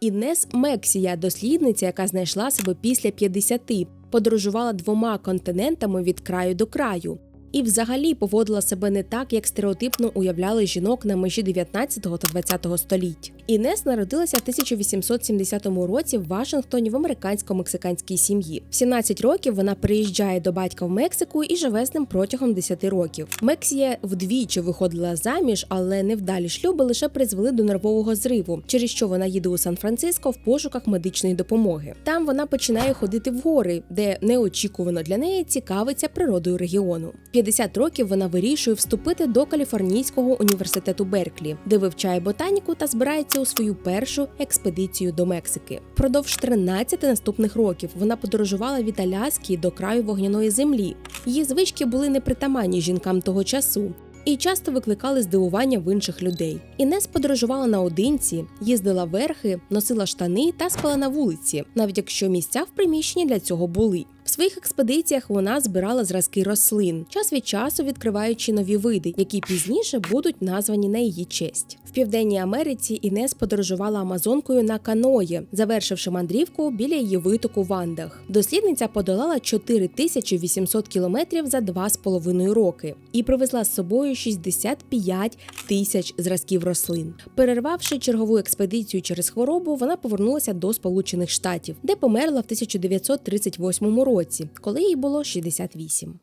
Інес Мексія, дослідниця, яка знайшла себе після 50, подорожувала двома континентами від краю до краю. І взагалі поводила себе не так, як стереотипно уявляли жінок на межі 19 та 20 століть. Інес народилася в 1870 році в Вашингтоні в американсько-мексиканській сім'ї. В 17 років вона приїжджає до батька в Мексику і живе з ним протягом 10 років. Мексія вдвічі виходила заміж, але невдалі шлюби лише призвели до нервового зриву, через що вона їде у Сан-Франциско в пошуках медичної допомоги. Там вона починає ходити в гори, де неочікувано для неї цікавиться природою регіону. 50 років вона вирішує вступити до Каліфорнійського університету Берклі, де вивчає ботаніку та збирається у свою першу експедицію до Мексики. Впродовж 13 наступних років вона подорожувала від Аляски до краю вогняної землі. Її звички були непритаманні жінкам того часу. І часто викликали здивування в інших людей. Інес подорожувала наодинці, їздила верхи, носила штани та спала на вулиці, навіть якщо місця в приміщенні для цього були. В своїх експедиціях вона збирала зразки рослин, час від часу відкриваючи нові види, які пізніше будуть названі на її честь. В південній Америці Інес подорожувала Амазонкою на каної, завершивши мандрівку біля її витоку в Андах. Дослідниця подолала 4800 кілометрів за 2,5 роки і привезла з собою 65 тисяч зразків рослин. Перервавши чергову експедицію через хворобу, вона повернулася до Сполучених Штатів, де померла в 1938 році, коли їй було 68.